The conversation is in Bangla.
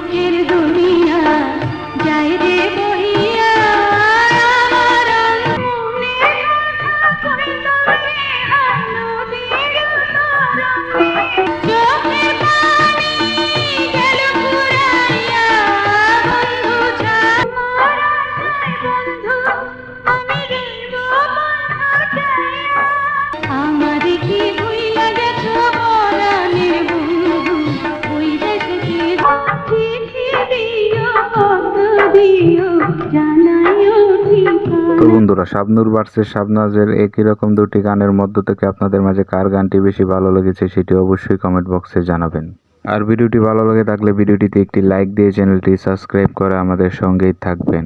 फिर दुनिया जाए रे তো বন্ধুরা, শাবনুর বার্সের শাবনাজের একই রকম দুটি গানের মধ্য থেকে আপনাদের মাঝে কার গানটি বেশি ভালো লেগেছে সেটি অবশ্যই কমেন্ট বক্সে জানাবেন। আর ভিডিওটি ভালো লাগে থাকলে ভিডিওটিতে একটি লাইক দিয়ে চ্যানেলটি সাবস্ক্রাইব করে আমাদের সঙ্গেই থাকবেন।